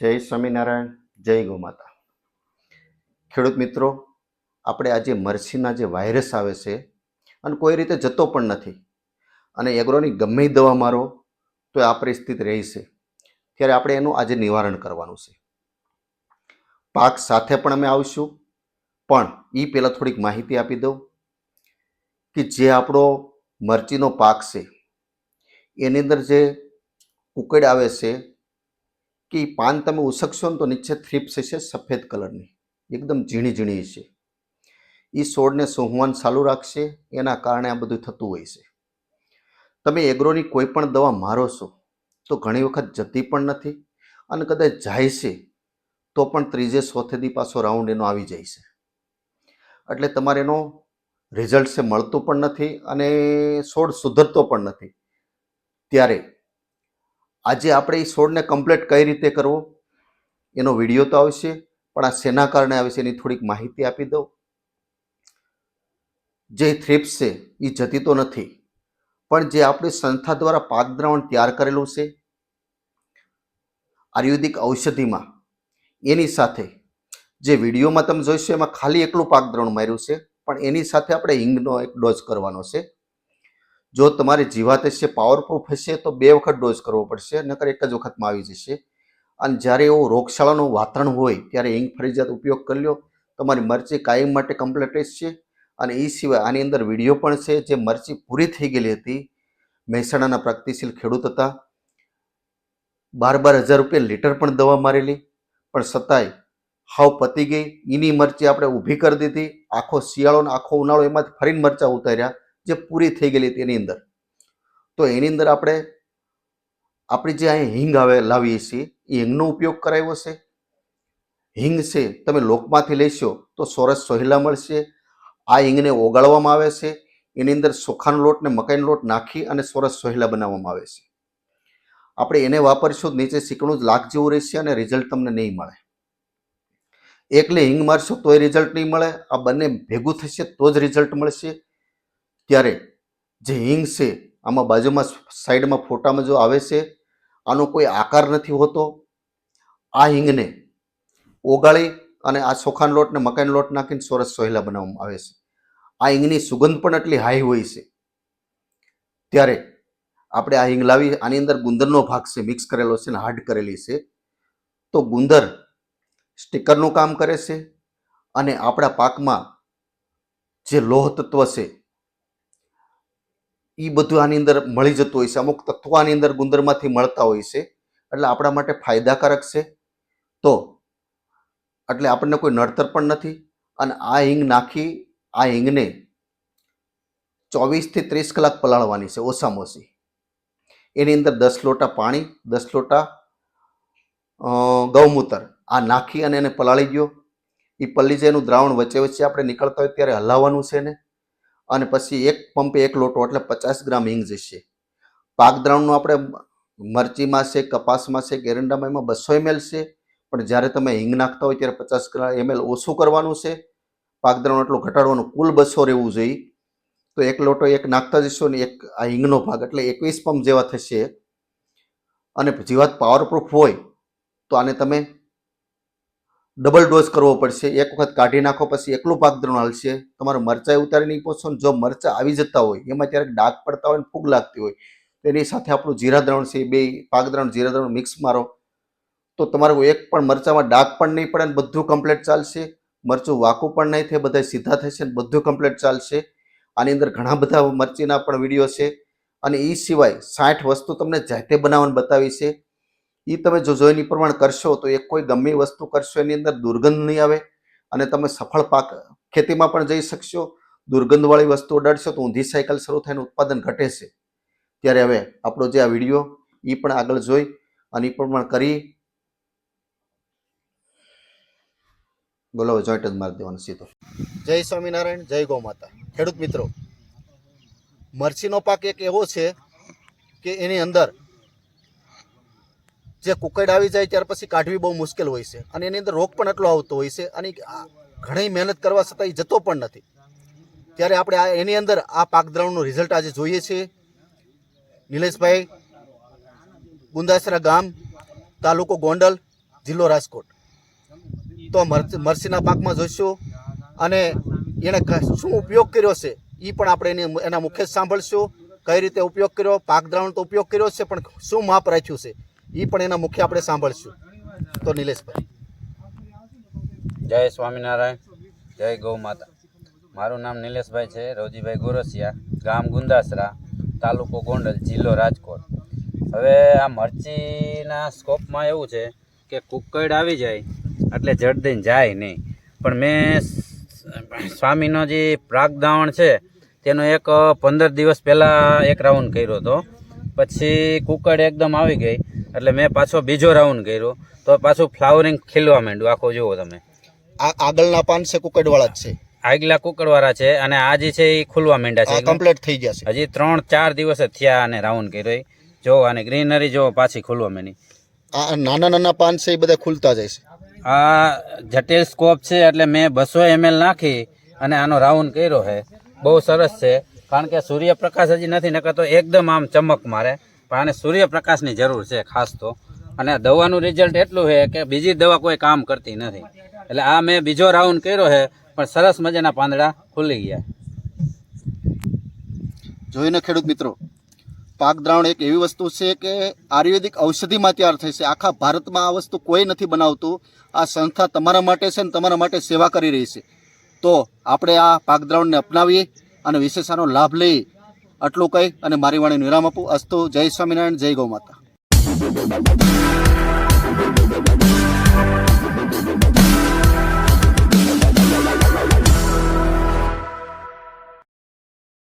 જય સ્વામિનારાયણ, જય ગૌમાતા ખેડૂત મિત્રો, આપણે આજે મરસીના જે વાયરસ આવે છે, અને કોઈ રીતે જતો પણ નથી, અને એગ્રોની ગમે દવા મારો, તો આ પરિસ્થિતિ રહી છે. ત્યારે આપણે એનું આજે નિવારણ કરવાનું છે. પાક સાથે પણ અમે આવશું, પણ એ પહેલાં થોડીક માહિતી આપી દઉં, કે જે આપણો મરચીનો પાક છે, એની અંદર જે કુકડ આવે છે કે એ પાન તમે ઉસકશો ને તો નીચે થ્રીપ્સ છે સફેદ કલરની. એકદમ ઝીણી ઝીણી છે એ છોડને સૂંઘવાનું ચાલુ રાખશે, એના કારણે આ બધું થતું હોય છે. તમે એગ્રોની કોઈ પણ દવા મારો છો, તો ઘણી વખત જતી પણ નથી અને કદાચ જાય છે, તો પણ ત્રીજે ચોથે દી પાછો રાઉન્ડ એનો આવી જાય છે. એટલે તમારે એનો રિઝલ્ટ છે મળતું પણ નથી અને છોડ સુધરતો પણ નથી. ત્યારે આજે આપણે એ છોડને કમ્પ્લીટ કઈ રીતે કરવો? એનો વીડિયો તો આવશે, પણ આ શેના કારણે આવે છે એની થોડીક માહિતી આપી દઉં. જે થ્રિપ્સ છે, એ જતી તો નથી, પણ જે આપણી સંસ્થા દ્વારા પાક દ્રાવણ તૈયાર કરેલું છે, આયુર્વેદિક ઔષધિમાં, એની સાથે, જે વિડીયોમાં તમે જોઈશો એમાં ખાલી એકલું પાક દ્રાવણ માર્યું છે, પણ એની સાથે આપણે હિંગનો એક ડોઝ કરવાનો છે. જો તમારી જીવાત હશે પાવરપ્રૂફ હશે તો બે વખત ડોઝ કરવો પડશે, નકર એક જ વખતમાં આવી જશે. અને જ્યારે એવું રોગશાળાનું વાતાવરણ હોય, ત્યારે હિંગ ફરજિયાત ઉપયોગ કરી લો. તમારી મરચી કાયમ માટે કમ્પ્લીટ છે. અને એ સિવાય આની અંદર વીડિયો પણ છે, જે મરચી પૂરી થઈ ગયેલી હતી. મહેસાણાના પ્રગતિશીલ ખેડૂત હતા. બાર બાર હજાર રૂપિયા લીટર પણ દવા મારેલી. પણ છતાંય હાવ પતી ગઈ. એની મરચી આપણે ઊભી કરી દીધી. આખો શિયાળો ને આખો ઉનાળો એમાંથી ફરીને મરચા ઉતાર્યા. જે પૂરી થઈ ગયેલી હતી એની અંદર. તો એની અંદર આપણે આપણી જે અહીં હિંગ આવે લાવીએ છીએ, એ હિંગનો ઉપયોગ કરાવ્યો છે હિંગ છે, તમે લોકમાંથી લેશો તો સોરસ સોહિલા મળશે. આ હિંગને ઓગાળવામાં આવે છે. એની અંદર ચોખાનો લોટ ને મકાઈનો લોટ નાખી અને સોરસ સોહિલા બનાવવામાં આવે છે. આપણે એને વાપરશું, નીચે શીકણું જ લાખ જેવું રહેશે અને રિઝલ્ટ તમને નહીં મળે. એકલે હિંગ મારશો તોય રિઝલ્ટ નહીં મળે. આ બંને ભેગું થશે તો જ રિઝલ્ટ મળશે. ત્યારે જે હિંગ છે, આમાં બાજુમાં સાઈડમાં ફોટામાં જો આવે છે, આનો કોઈ આકાર નથી હોતો. આ હિંગને ઓગાળી અને આ ચોખાન લોટને, મકાઈન લોટ નાખીને સરસ સોહેલા બનાવવામાં આવે છે. આ હિંગની સુગંધ પણ એટલી હાઈ હોય છે. ત્યારે આપણે આ હિંગ લાવી, આની અંદર ગુંદરનો ભાગ છે, મિક્સ કરેલો છે ને હાર્ડ કરેલી છે. તો ગુંદર સ્ટીકરનું કામ કરે છે અને આપણા પાકમાં જે લોહ તત્વ છે એ બધું આની અંદર મળી જતું હોય છે. અમુક તત્વો આની અંદર ગુંદરમાંથી મળતા હોય છે. એટલે આપણા માટે ફાયદાકારક છે. તો એટલે આપણને કોઈ નડતર પણ નથી. અને આ હિંગ નાખી, આ હિંગને ચોવીસથી ત્રીસ કલાક પલાળવાની છે ઓછામાં ઓછી. એની અંદર દસ લોટા પાણી, દસ લોટા ગૌમૂત્ર આ નાખી અને એને પલાળી ગયો એ પલ્લી જે એનું દ્રાવણ વચ્ચે વચ્ચે આપણે નીકળતા હોય ત્યારે હલાવવાનું છે ને અને પછી એક પંપે એક લોટો, એટલે પચાસ ગ્રામ હિંગ જશે. પાક દ્રાવણનું આપણે મરચીમાં છે, કપાસમાં છે એરંડામાં એમાં બસો એમએલ છે. પણ જ્યારે તમે હિંગ નાખતા હોય ત્યારે પચાસ ગ્રામ એમએલ ઓછું કરવાનું છે. પાક દ્રાવણ એટલું ઘટાડવાનું કુલ બસો રહેવું જોઈએ. તો એક લોટો એક નાખતા જશો ને એક આ હિંગનો ભાગ, એટલે એકવીસ પંપ જેવા થશે. અને જીવાત પાવરપ્રૂફ હોય, તો આને તમે ડબલ ડોઝ કરવો પડશે. એક વખત કાઢી નાખો, પછી એકલું પાક દ્રાવણ હાલશે. તમારે મરચાં ઉતારી નહીં પહોંચશો જો મરચાં આવી જતા હોય, એમાં ક્યારેક ડાઘ પડતા હોય ને ફૂગ લાગતી હોય, તો એની સાથે આપણું જીરા દ્રાવણ છે બે પાક દ્રાવણ, જીરા દ્રાવણ મિક્સ મારો. તો તમારું એક પણ મરચાંમાં ડાઘ પણ નહીં પડે ને બધું કમ્પ્લેટ ચાલશે. મરચું વાકું પણ નહીં થાય બધા સીધા થશે ને બધું કમ્પ્લેટ ચાલશે. આની અંદર ઘણા બધા મરચીના પણ વીડિયો છે. અને એ સિવાય સાઠ વસ્તુ તમને જાતે બનાવવાનું બતાવી છે. એ તમે જો ઈ પ્રમાણે કરશો તો એ કોઈ ગમે વસ્તુ કરશો, એની અંદર દુર્ગંધ નહીં આવે અને તમે સફળ પાક ખેતીમાં પણ જઈ શકશો, દુર્ગંધવાળી વસ્તુ અડાડશો તો ઊંધી સાયકલ શરૂ થઈને ઉત્પાદન ઘટે છે. ત્યારે હવે આપણો જે આ વીડિયો એ પણ આગળ જોઈ અને એ પ્રમાણે કરી. બોલો જોઈન્ટ જ મારી દેવાનું સીધો. જય સ્વામિનારાયણ, જય ગૌ માતા. ખેડૂત મિત્રો, મરચીનો પાક એક એવો છે કે એની અંદર જે કુકડ આવી જાય ત્યાર પછી કાઢવી બહુ મુશ્કેલ હોય છે. અને એની અંદર રોગ પણ એટલો આવતો હોય છે અને ઘણી મહેનત કરવા છતાં એ જતો પણ નથી. ત્યારે આપણે આ એની અંદર આ પાક દ્રાવણનું રિઝલ્ટ આજે જોઈએ છીએ નિલેશભાઈ, ગુંદાસરા ગામ, તાલુકો ગોંડલ, જિલ્લો રાજકોટ. તો મરચીના પાકમાં જોઈશું અને એણે શું ઉપયોગ કર્યો છે એ પણ આપણે એની, એના મુખ્ય સાંભળશું. કઈ રીતે ઉપયોગ કર્યો પાક દ્રાવણ તો ઉપયોગ કર્યો છે, પણ શું માપ રાખ્યું છે? એ પણ એના મુખ્ય આપણે સાંભળશું. તો નિલેશભાઈ. જય સ્વામિનારાયણ, જય ગૌ માતા. મારું નામ નિલેશભાઈ છે રોજીભાઈ ગોરસિયા, ગામ ગુંદાસરા, તાલુકો ગોંડલ, જિલ્લો રાજકોટ. હવે આ મરચીના સ્કોપમાં એવું છે કે કુકડ આવી જાય, એટલે જડ જાય નહીં. પણ મેં સ્વામીનો જે પ્રાગદાવણ છે, તેનો એક પંદર દિવસ પહેલાં એક રાઉન્ડ કર્યો હતો. પછી કુકડ એકદમ આવી ગઈ. એટલે મેં પાછો બીજો રાઉન્ડ કર્યો. તો પાછું ફ્લાવરિંગ ખીલવા માંડ્યું. આખો જુઓ તમે. આ આગળના પાન છે કુકડવાળા જ છે. આગલા કુકડવાળા છે અને આ જે છે એ ખુલવા માંડ્યા છે કમ્પ્લીટ થઈ ગયા છે. હજી ત્રણ ચાર દિવસ જ થયા અને રાઉન્ડ કર્યો. જો અને ગ્રીનરી જો પાછી ખુલવા માંડી. આ નાના નાના પાન છે એ બધા ખુલતા જાય છે. આ જટિલ સ્કોપ છે એટલે મેં બસો એમએલ નાખી અને આનો રાઉન્ડ કર્યો છે. બહુ સરસ છે. કારણ કે સૂર્યપ્રકાશ હજી નથી નકર તો એકદમ આમ ચમક મારે. પણ આને સૂર્યપ્રકાશની જરૂર છે ખાસ તો. અને દવાનું રિઝલ્ટ એટલું છે કે બીજી દવા કોઈ કામ કરતી નથી. એટલે આ મેં બીજો રાઉન્ડ કર્યો છે, પણ સરસ મજાના પાંદડા ખુલી ગયા. જોઈને ખેડૂત મિત્રો, પાક દ્રાવણ એક એવી વસ્તુ છે કે આયુર્વેદિક ઔષધિમાં તૈયાર થઈ છે. આખા ભારતમાં આ વસ્તુ કોઈ નથી બનાવતું. આ સંસ્થા તમારા માટે છે ને તમારા માટે સેવા કરી રહી છે. તો આપણે આ પાક દ્રાવણને અપનાવીએ અને વિશેષાનો લાભ લઈએ. આટલું કહી અને મારી વાણીનું વિરામ આપું. અસ્તુ જય સ્વામિનારાયણ જય ગૌ માતા.